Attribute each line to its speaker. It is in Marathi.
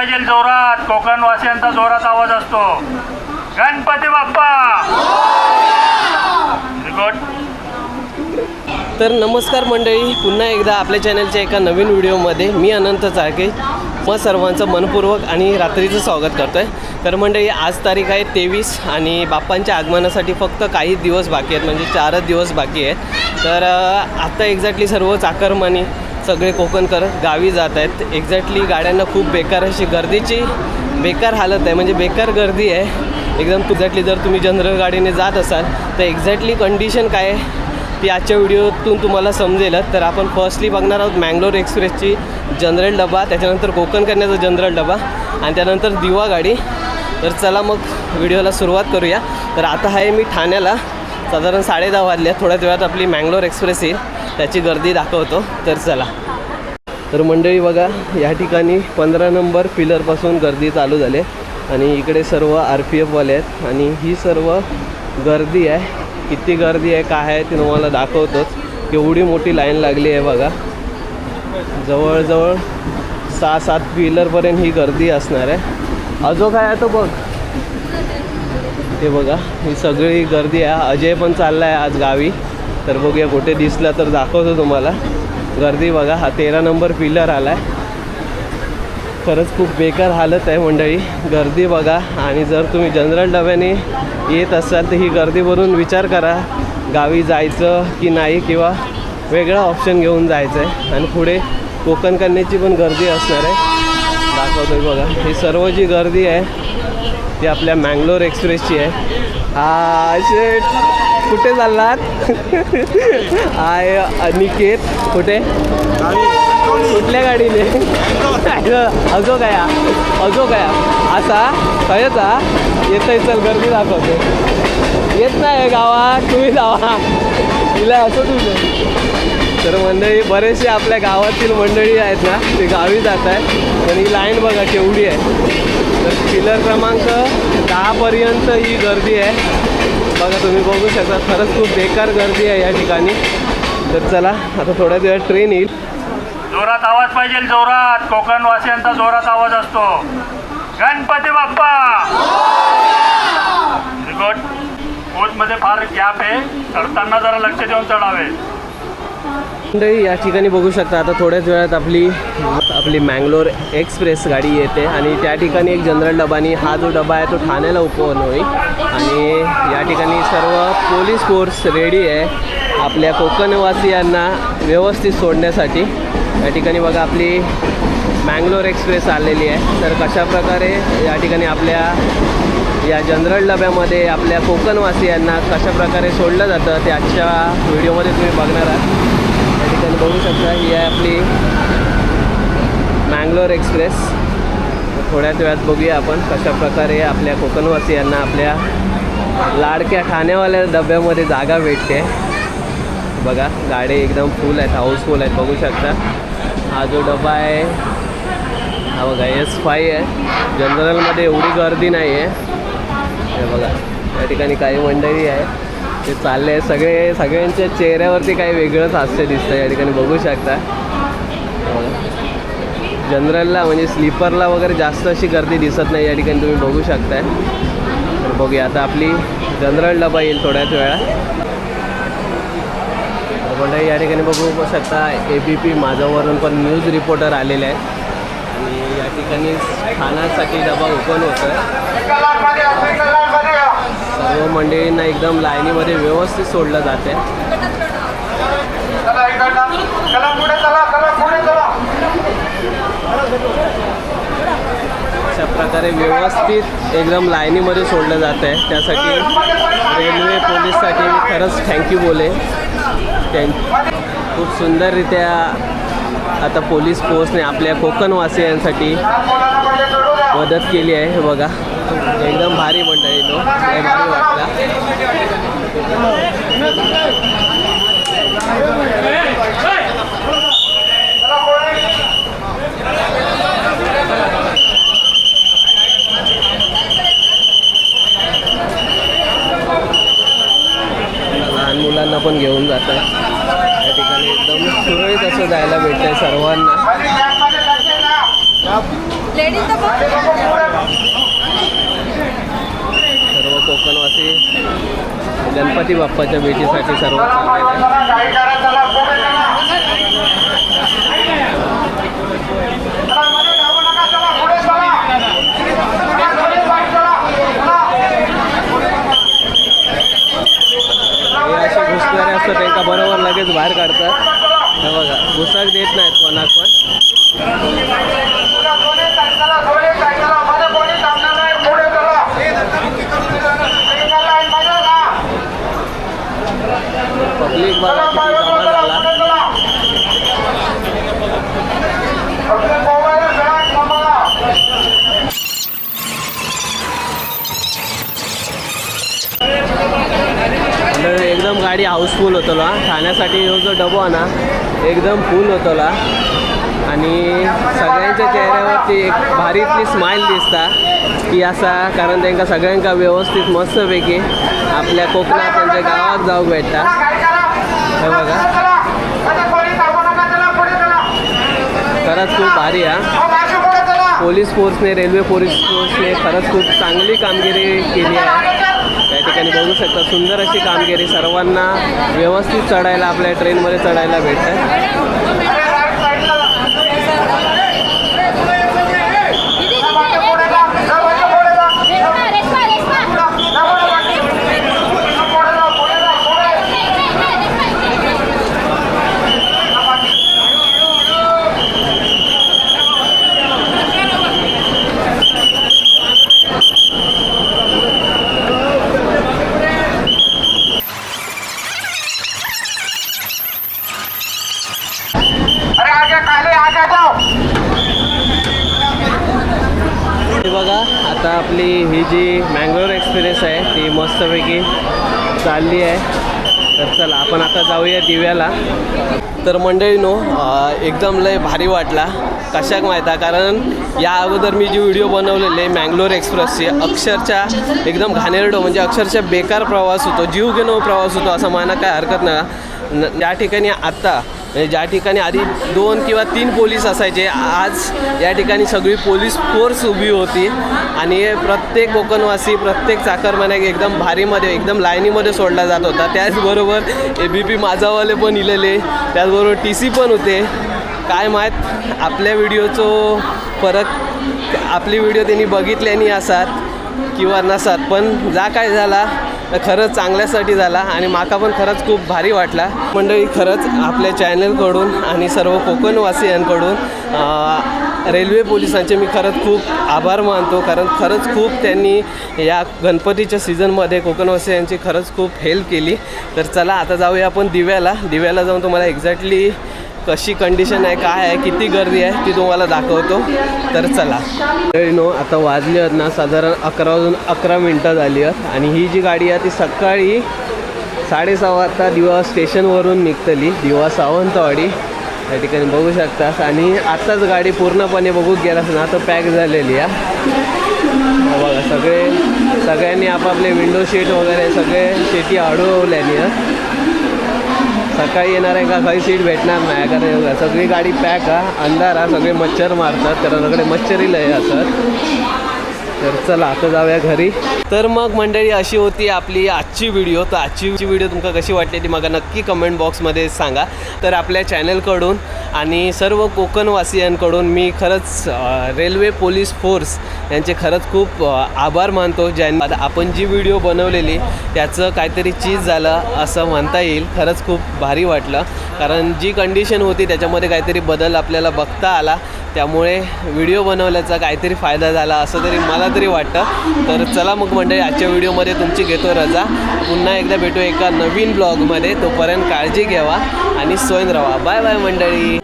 Speaker 1: पाहिजे जोरात. कोकणवासियांचा जोरात आवाज असतो. गणपती बाप्पा!
Speaker 2: तर नमस्कार मंडळी पुन्हा एकदा आपल्या चॅनलच्या एका नवीन व्हिडिओमध्ये मी अनंत चाळके. मग सर्वांचं मनपूर्वक आणि रात्रीचं स्वागत करतो आहे तर मंडळी आज तारीख आहे तेवीस आणि बाप्पांच्या आगमनासाठी फक्त काही दिवस बाकी आहेत म्हणजे चारच दिवस बाकी आहेत. तर आत्ता एक्झॅक्टली सर्व चाकरमानी सगळे कोकणकर गावी जात आहेत. एक्झॅक्टली गाड्यांना खूप बेकार अशी गर्दीची बेकार हालत आहे. म्हणजे बेकार गर्दी आहे. एकदम एक्झॅक्टली जर तुम्ही जनरल गाडीने जात असाल तर एक्झॅक्टली कंडिशन काय आहे? ती आजच्या व्हिडिओतून तुम्हाला समजेलच तर आपण फर्स्टली बघणार आहोत मँगलोर एक्सप्रेसची जनरल डबा त्याच्यानंतर कोकण करण्याचा जनरल डबा आणि त्यानंतर दिवा गाडी. तर चला मग व्हिडिओला सुरुवात करूया. तर आता आहे मी ठाण्याला. साधारण साडे दहा वाजल्या थोड्याच वेळात आपली मँगलोर एक्सप्रेस येईल. त्याची गर्दी दाखवतो. तर चला. तर मंडळी बघा या ठिकाणी पंधरा नंबर पिलरपासून गर्दी चालू झाली आणि इकडे सर्व आर पी एफवाले आहेत. आणि ही सर्व गर्दी आहे. किती गर्दी आहे काय आहे ते तुम्हाला दाखवतोच. एवढी मोठी लाईन लागली आहे बघा. जवळजवळ सहा सात पिलरपर्यंत ही गर्दी असणार आहे. अजो काय आहे तो बघ. ते बघा ही सगळी गर्दी आहे. अजय पण चालला आहे आज गावी. तर बघूया कुठे दिसला तर दाखवतो तुम्हाला. गर्दी बघा हा तेरा नंबर पिलर आला आहे खरंच खूप बेकार हालत आहे मंडळी. गर्दी बघा आणि जर तुम्ही जनरल डब्याने येत असाल तर ही गर्दी भरून विचार करा गावी जायचं की नाही किंवा वेगळा ऑप्शन घेऊन जायचं आहे आणि पुढे कोकण कन्याची पण गर्दी असणार आहे. दाखवतोय बघा. ही सर्व जी गर्दी आहे ती आपल्या मँगलोर एक्सप्रेसची आहे. हा शेट कुठे चाललात? आय अनिकेत. कुठे? कुठल्या गाडीने? अजो काय अजो काय असा कळचा? आहे चल गर्दी दाखवतो. येत नाही गावात तुम्ही जावा. तिला असं तुझं तर मंडळी बरेचसे आपल्या गावातील मंडळी आहेत ना ते गावी जात आहेत. पण ही लाईन बघा केवढी आहे. तर पिलर क्रमांक दहापर्यंत ही गर्दी आहे. बघा तुम्ही बघू शकता खरंच खूप बेकार गर्दी आहे या ठिकाणी. तर चला आता थोड्या वेळात ट्रेन येईल.
Speaker 1: जोरात आवाज पाहिजे जोरात. कोकणवासियांचा जोरात आवाज असतो. गणपती बाप्पा! गुड कोचमध्ये फार गॅप आहे. चढताना जरा लक्ष देऊन चढावे.
Speaker 2: मंडळी या ठिकाणी बघू शकता आता थोड्याच वेळात आपली आपली मँगलोर एक्सप्रेस गाडी येते आणि त्या ठिकाणी एक जनरल डबा आणि हा जो डबा आहे तो ठाण्याला उपवन होईल. आणि या ठिकाणी सर्व पोलीस फोर्स रेडी आहे आपल्या कोकणवासियांना व्यवस्थित सोडण्यासाठी. या ठिकाणी बघा आपली मँगलोर एक्सप्रेस आलेली आहे. तर कशा प्रकारे या ठिकाणी आपल्या या जनरल डब्यामध्ये आपल्या कोकणवासियांना कशा प्रकारे सोडलं जातं ते आजच्या व्हिडिओमध्ये तुम्ही बघणार आहात. बघू शकता ही आहे आपली मँगलोर एक्सप्रेस. थोड्याच वेळात बघूया आपण कशा प्रकारे आपल्या कोकणवासियांना आपल्या लाडक्या ठाण्यावाल्या डब्यामध्ये जागा भेटते. बघा गाडी एकदम फुल आहेत हाऊसफुल आहेत बघू शकता. हा जो डबा आहे हा बघा एस फाय आहे. जनरलमध्ये एवढी गर्दी नाही आहे हे बघा या ठिकाणी काही मंडळी आहे ते चालले. आहे सगळे सगळ्यांच्या चेहऱ्यावरती काही वेगळंच हास्य दिसतं या ठिकाणी. बघू शकता. जनरलला म्हणजे स्लीपरला वगैरे जास्त अशी गर्दी दिसत नाही या ठिकाणी. तुम्ही बघू शकताय. तर बघूया. आता आपली जनरल डबा येईल थोड्याच वेळा. म्हणजे या ठिकाणी बघू शकता ए बी पी माझ्यावरून पण न्यूज रिपोर्टर आलेले आहेत. आणि या ठिकाणी खाण्यासाठी डबा ओपन होतो आहे मंडळींना एकदम लाईनीमध्ये व्यवस्थित सोडलं जाते अशा प्रकारे व्यवस्थित एकदम लाईनीमध्ये सोडलं जात आहे त्यासाठी रेल्वे पोलीससाठी मी खरंच थँक्यू बोले. त्यां खूप सुंदररित्या आता पोलीस फोर्सने आपल्या कोकणवासियांसाठी. मदत केली आहे हे बघा. एकदम भारी मंडळी तो. भारी वाटला. लहान मुलांना पण घेऊन जातात. या ठिकाणी एकदम सुरळीत असं जायला भेटतंय सर्वांना
Speaker 3: लेडीज तर बघ
Speaker 2: सर्व कोकणवासी गणपती बाप्पाच्या भेटीसाठी सर्व असं असे घुसणारे असतात त्यांना बरोबर लगेच बाहेर काढतात हे बघा घुसाक देत नाहीत कोणाक पण पब्लिक बघा किती जमा झाला तर एकदम गाडी हाऊसफुल होतलो खाण्यासाठी ठाण्यासाठी जो डबो ना एकदम फुल होतला. आणि सगळ्यांच्या चेहऱ्यावरती एक भारीतली स्माईल दिसता. की असा कारण त्यांना सगळ्यांका व्यवस्थित मस्तपैकी आपल्या कोकणात त्यांच्या गावात जाऊ भेटता. हे बघा. खरंच खूप भारी हा. पोलीस फोर्सने रेल्वे पोलीस फोर्सने खरंच खूप चांगली कामगिरी केली आहे. त्या ठिकाणी बघू शकता सुंदर अशी कामगिरी सर्वांना व्यवस्थित चढायला आपल्या ट्रेनमध्ये चढायला भेटतं आपली ही जी मँगलोर एक्सप्रेस आहे ती मस्तपैकी चालली आहे. तर चला आपण आता जाऊया दिव्याला. तर मंडळीनो नो एकदम लय भारी वाटला. कशाक माहीत? आहे कारण या अगोदर मी जी व्हिडिओ बनवलेले मँगलोर एक्सप्रेसची अक्षरशः एकदम घाणेरडो म्हणजे अक्षरशः बेकार प्रवास होतो जीव घेणो प्रवास होतो असं म्हणा काय हरकत नाही. न ठिकाणी आत्ता म्हणजे ज्या ठिकाणी आधी दोन किंवा तीन पोलीस असायचे आज या ठिकाणी सगळी पोलीस फोर्स उभी होती आणि प्रत्येक कोकणवासी प्रत्येक चाकरमान्याक एकदम भारीमध्ये एकदम लाईनीमध्ये सोडला जात होता. त्याचबरोबर ए बी पी माझावाले पण इलेले त्याचबरोबर टी सी पण होते. काय माहीत आपल्या व्हिडिओचो फरक आपली व्हिडिओ त्यांनी बघितल्यानी असात किंवा नसात पण जा काय झाला तर खरंच चांगल्यासाठी झाला आणि माका पण खरंच खूप भारी वाटला. मंडळी खरंच आपल्या चॅनलकडून आणि सर्व कोकणवासियांकडून रेल्वे पोलिसांचे मी खरंच खूप आभार मानतो. कारण खरंच खूप त्यांनी या गणपतीच्या सीझनमध्ये कोकणवासियांची खरंच खूप हेल्प केली. तर चला आता जाऊया आपण दिव्याला. दिव्याला जाऊन तुम्हाला एक्झॅक्टली कशी कंडिशन आहे काय आहे किती गर्दी आहे ती तुम्हाला दाखवतो. तर चला. नो आता वाजली आहेत ना साधारण अकरा वाजून अकरा मिनटं झाली आहेत. आणि ही जी गाडी आहे ती सकाळी साडेसहा वाजता दिवा स्टेशनवरून निघतली. दिवा सावंतवाडी. या ठिकाणी बघू शकतास. आणि आत्ताच गाडी पूर्णपणे बघू गेलास ना तर पॅक झालेली आहे. बघा सगळे सगळ्यांनी आपापले विंडो शीट वगैरे सगळे शेती अडवल्यानी आहेत. सकाळी येणार आहे का काही सीट भेटणार नाही. कारण सगळी गाडी पॅक हा अंधार हा सगळे मच्छर मारतात कारण सगळे मच्छरी लय तर चला आता जाऊया घरी. तर मग मंडळी अशी होती आपली आजची व्हिडिओ तर आजची व्हिडिओ तुमका कशी वाटली ती मला नक्की कमेंट बॉक्समध्ये सांगा. तर आपल्या चॅनलकडून आणि सर्व कोकणवासियांकडून मी खरंच रेल्वे पोलीस फोर्स यांचे खरंच खूप आभार मानतो. ज्यांनी आपण जी व्हिडिओ बनवलेली त्याचं काहीतरी चीज झालं असं म्हणता येईल. खरंच खूप भारी वाटलं. कारण जी कंडिशन होती त्याच्यामध्ये काहीतरी बदल आपल्याला बघता आला. त्यामुळे व्हिडिओ बनवल्याचा काहीतरी फायदा झाला असं तरी मला तरी वाटतं. तर चला मग मंडळी आजच्या व्हिडिओमध्ये तुमची घेतो रजा. पुन्हा एकदा भेटू एका नवीन ब्लॉगमध्ये तोपर्यंत काळजी घ्यावा आणि सोयन राहा. बाय बाय मंडळी.